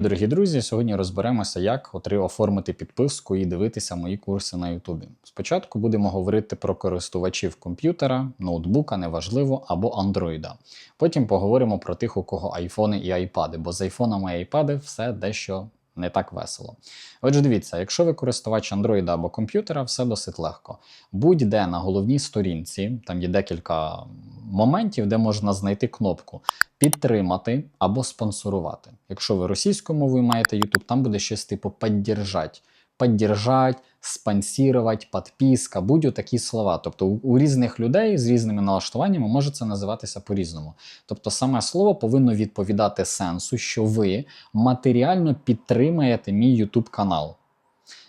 Дорогі друзі, сьогодні розберемося, як оформити підписку і дивитися мої курси на Ютубі. Спочатку будемо говорити про користувачів комп'ютера, ноутбука, неважливо, або андроїда. Потім поговоримо про тих, у кого айфони і айпади, бо з айфонами і айпади все дещо не так весело. Отже, дивіться, якщо ви користувач Android або комп'ютера, все досить легко. Будь-де на головній сторінці, там є декілька моментів, де можна знайти кнопку підтримати або спонсорувати. Якщо ви російською мовою маєте YouTube, там буде щось типу «поддержать». Поддержать, спонсірувати, підписка, будь такі слова. Тобто у, різних людей з різними налаштуваннями може це називатися по-різному. Тобто саме слово повинно відповідати сенсу, що ви матеріально підтримаєте мій YouTube канал.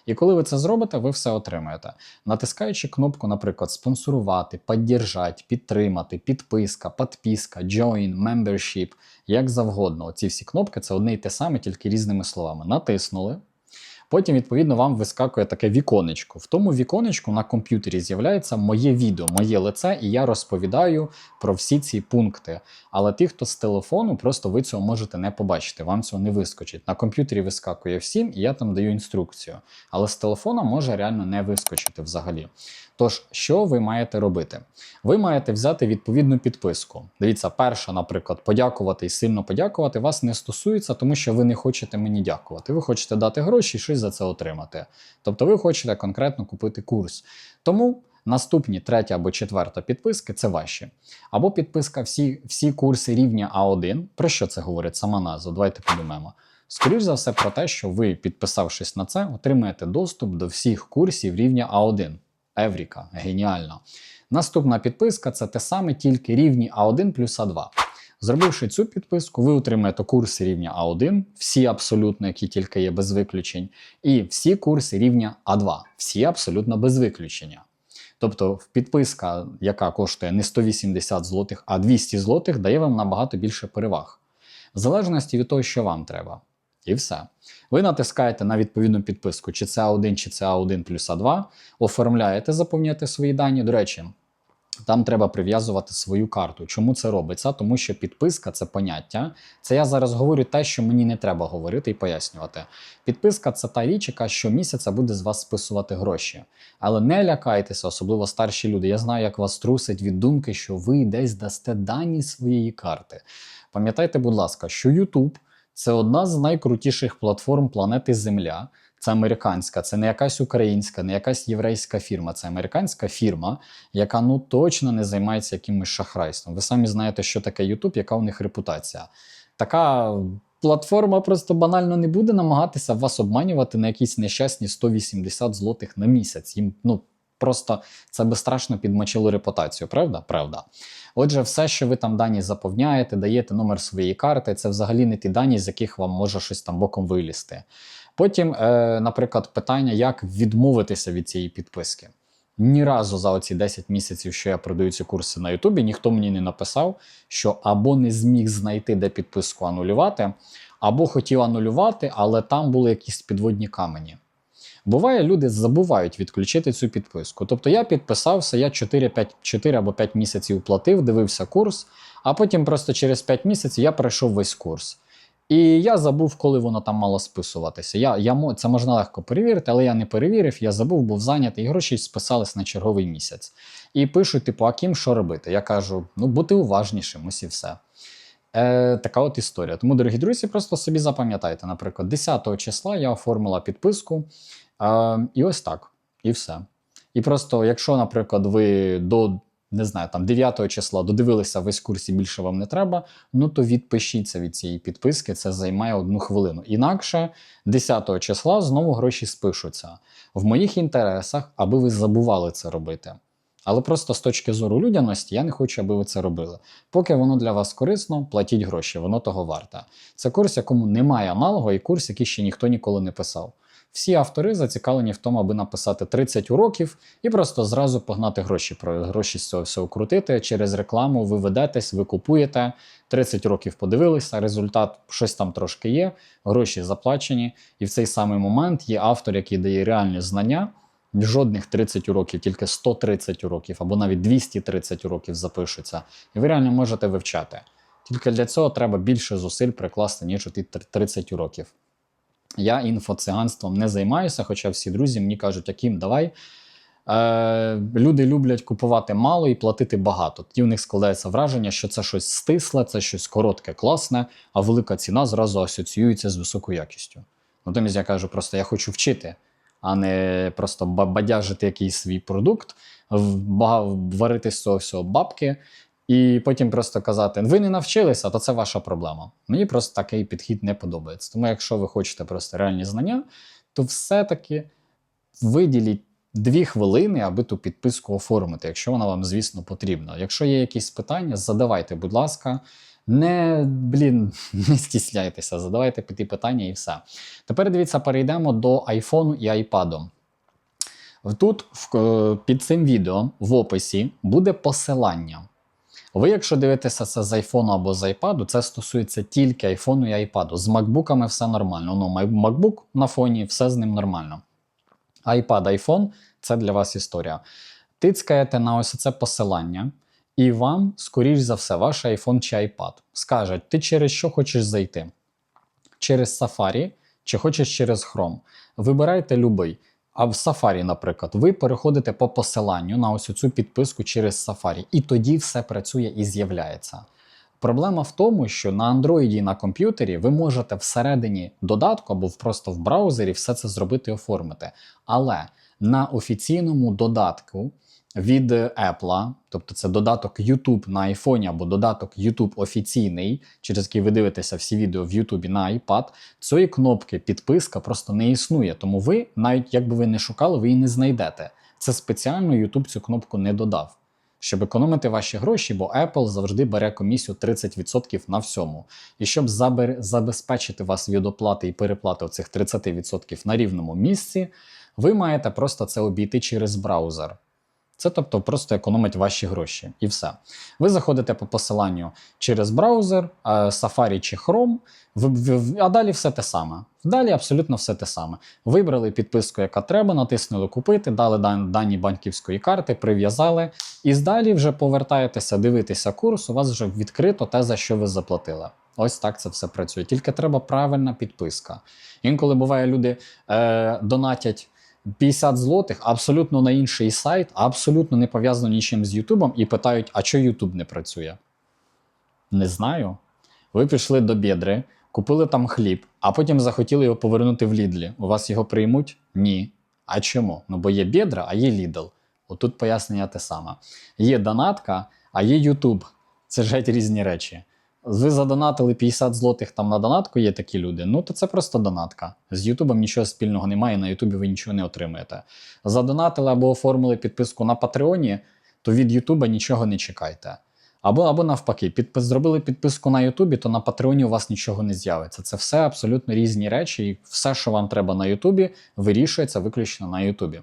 І коли ви це зробите, ви все отримаєте. Натискаючи кнопку, наприклад, спонсорувати, піддержати, підтримати, підписка, підписка, join, membership, як завгодно. Оці всі кнопки це одне й те саме, тільки різними словами. Натиснули. Потім, відповідно, вам вискакує таке віконечко. В тому віконечку на комп'ютері з'являється моє відео, моє лице, і я розповідаю про всі ці пункти. Але ті, хто з телефону, просто ви цього можете не побачити, вам цього не вискочить. На комп'ютері вискакує всім, і я там даю інструкцію. Але з телефона може реально не вискочити взагалі. Тож, що ви маєте робити? Ви маєте взяти відповідну підписку. Дивіться, перша, наприклад, подякувати і сильно подякувати вас не стосується, тому що ви не хочете мені дякувати. Ви хочете дати гроші і щось за це отримати. Тобто ви хочете конкретно купити курс. Тому наступні третя або четверта підписки це ваші. Або підписка всі, всі курси рівня А1. Про що це говорить сама назва? Давайте подумаємо. Скоріше за все, про те, що ви, підписавшись на це, отримаєте доступ до всіх курсів рівня А1. Евріка, геніально. Наступна підписка це те саме, тільки рівні А1 плюс А2. Зробивши цю підписку, ви отримаєте курси рівня А1, всі абсолютно, які тільки є без виключень, і всі курси рівня А2, всі абсолютно без виключення. Тобто підписка, яка коштує не 180 злотих, а 200 злотих, дає вам набагато більше переваг. В залежності від того, що вам треба. І все. Ви натискаєте на відповідну підписку, чи це А1, чи це А1 плюс А2, оформляєте, заповнюєте свої дані. До речі, там треба прив'язувати свою карту. Чому це робиться? Тому що підписка це поняття. Це я зараз говорю те, що мені не треба говорити і пояснювати. Підписка це та річ, яка щомісяця буде з вас списувати гроші. Але не лякайтеся, особливо старші люди. Я знаю, як вас трусить від думки, що ви десь дасте дані своєї карти. Пам'ятайте, будь ласка, що YouTube це одна з найкрутіших платформ планети Земля. Це американська, це не якась українська, не якась єврейська фірма. Це американська фірма, яка ну точно не займається якимось шахрайством. Ви самі знаєте, що таке YouTube, яка у них репутація. Така платформа просто банально не буде намагатися вас обманювати на якісь нещасні 180 злотих на місяць. Їм ну просто це би страшно підмочило репутацію, правда? Правда. Отже, все, що ви там дані заповняєте, даєте номер своєї карти, це взагалі не ті дані, з яких вам може щось там боком вилізти. Потім, е, наприклад, питання, як відмовитися від цієї підписки. Ні разу за оці 10 місяців, що я продаю ці курси на Ютубі, ніхто мені не написав, що або не зміг знайти, де підписку анулювати, або хотів анулювати, але там були якісь підводні камені. Буває, люди забувають відключити цю підписку. Тобто я підписався, я 4, 5, 4 або 5 місяців платив, дивився курс, а потім просто через 5 місяців я пройшов весь курс. І я забув, коли воно там мало списуватися. Я, я, Це можна легко перевірити, але я не перевірив, я забув, був зайнятий, і гроші списались на черговий місяць. І пишуть, типу, а ким що робити? Я кажу, ну бути уважнішим, ось і все. Е, Така от історія. Тому, дорогі друзі, просто собі запам'ятайте, наприклад, 10 числа я оформила підписку. Е, і ось так. І все. І просто, якщо, наприклад, ви до не знаю, там 9 числа додивилися весь курс і більше вам не треба, ну то відпишіться від цієї підписки, це займає одну хвилину. Інакше 10 числа знову гроші спишуться. В моїх інтересах, аби ви забували це робити. Але просто з точки зору людяності я не хочу, аби ви це робили. Поки воно для вас корисно, платіть гроші, воно того варте. Це курс, якому немає аналогу, і курс, який ще ніхто ніколи не писав. Всі автори зацікавлені в тому, аби написати 30 уроків і просто зразу погнати гроші про гроші з цього всього крутити. Через рекламу ви ведетесь, ви купуєте 30 років подивилися, результат щось там трошки є, гроші заплачені. І в цей самий момент є автор, який дає реальні знання. Жодних 30 уроків, тільки 130 уроків або навіть 230 уроків запишуться, і ви реально можете вивчати. Тільки для цього треба більше зусиль прикласти, ніж у ті 30 уроків. Я інфоциганством не займаюся, хоча всі друзі мені кажуть, Аким, давай. Е, люди люблять купувати мало і платити багато. Тоді в них складається враження, що це щось стисле, це щось коротке, класне, а велика ціна зразу асоціюється з високою якістю. Натомість я кажу, просто я хочу вчити, а не просто ба- бадяжити якийсь свій продукт, варити з цього всього бабки. І потім просто казати: ви не навчилися, то це ваша проблема. Мені просто такий підхід не подобається. Тому, якщо ви хочете просто реальні знання, то все-таки виділіть дві хвилини, аби ту підписку оформити, якщо вона вам, звісно, потрібна. Якщо є якісь питання, задавайте, будь ласка. Не блін, не стісняйтеся, задавайте ті питання і все. Тепер дивіться, перейдемо до iPhone і iPad. Тут е, під цим відео в описі буде посилання. Ви, якщо дивитеся це з iPhone або з iPad, це стосується тільки iPhone і iPad. З MacBookами все нормально. Ну, MacBook на фоні, все з ним нормально. iPad, iPhone це для вас історія. Тицькаєте на ось це посилання, і вам, скоріш за все, ваш iPhone чи iPad скажуть, ти через що хочеш зайти? Через Safari чи хочеш через Chrome. Вибирайте любий. А в Safari, наприклад, ви переходите по посиланню на ось цю підписку через Safari, і тоді все працює і з'являється. Проблема в тому, що на Android і на комп'ютері ви можете всередині додатку або просто в браузері все це зробити і оформити. Але на офіційному додатку від Apple, тобто це додаток YouTube на iPhone або додаток YouTube офіційний, через який ви дивитеся всі відео в YouTube на iPad, цієї кнопки підписка просто не існує. Тому ви, навіть якби ви не шукали, ви її не знайдете. Це спеціально YouTube цю кнопку не додав. Щоб економити ваші гроші, бо Apple завжди бере комісію 30% на всьому. І щоб забезпечити вас від оплати і переплати оцих 30% на рівному місці, ви маєте просто це обійти через браузер. Це тобто просто економить ваші гроші і все. Ви заходите по посиланню через браузер, е, Safari чи Chrome, а далі все те саме. Далі абсолютно все те саме. Вибрали підписку, яка треба, натиснули купити, дали дані банківської карти, прив'язали, і далі вже повертаєтеся, дивитися курс, у вас вже відкрито те, за що ви заплатили. Ось так це все працює. Тільки треба правильна підписка. Інколи буває, люди е, донатять 50 злотих абсолютно на інший сайт, абсолютно не пов'язано нічим з Ютубом, і питають, а чого Ютуб не працює? Не знаю. Ви пішли до бідри, купили там хліб, а потім захотіли його повернути в Лідлі. У вас його приймуть? Ні. А чому? Ну бо є бідра, а є Лідл. Отут пояснення те саме. Є донатка, а є Ютуб. Це ж геть різні речі. Ви задонатили 50 злотих там на донатку, є такі люди. Ну то це просто донатка. З Ютубом нічого спільного немає, на Ютубі ви нічого не отримаєте. Задонатили або оформили підписку на Патреоні, то від Ютуба нічого не чекайте. Або, або навпаки, підпис, зробили підписку на Ютубі, то на Патреоні у вас нічого не з'явиться. Це все абсолютно різні речі, і все, що вам треба на Ютубі, вирішується виключно на Ютубі.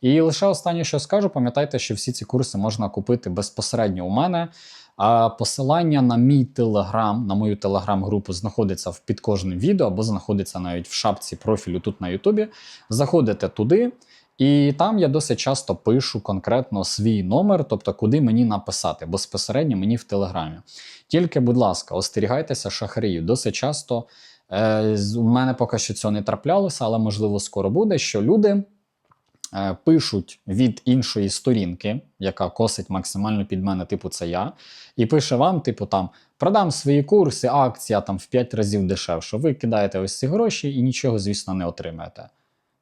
І лише останнє, що скажу, пам'ятайте, що всі ці курси можна купити безпосередньо у мене. А посилання на мій телеграм, на мою телеграм-групу знаходиться в під кожним відео, або знаходиться навіть в шапці профілю тут на Ютубі. Заходите туди, і там я досить часто пишу конкретно свій номер, тобто куди мені написати, безпосередньо мені в телеграмі. Тільки, будь ласка, остерігайтеся шахраїв. Досить часто е, у мене поки що цього не траплялося, але можливо скоро буде, що люди пишуть від іншої сторінки, яка косить максимально під мене, типу це я, і пише вам, типу, там продам свої курси, акція там в 5 разів дешевше. Ви кидаєте ось ці гроші і нічого, звісно, не отримаєте.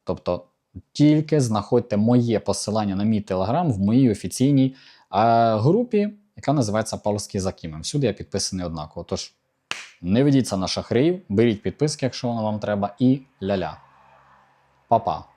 Тобто тільки знаходьте моє посилання на мій телеграм в моїй офіційній е, групі, яка називається Павловський за Кімем. Всюди я підписаний однаково. Тож не ведіться на шахраїв, беріть підписки, якщо воно вам треба, і ля-ля. Па-па.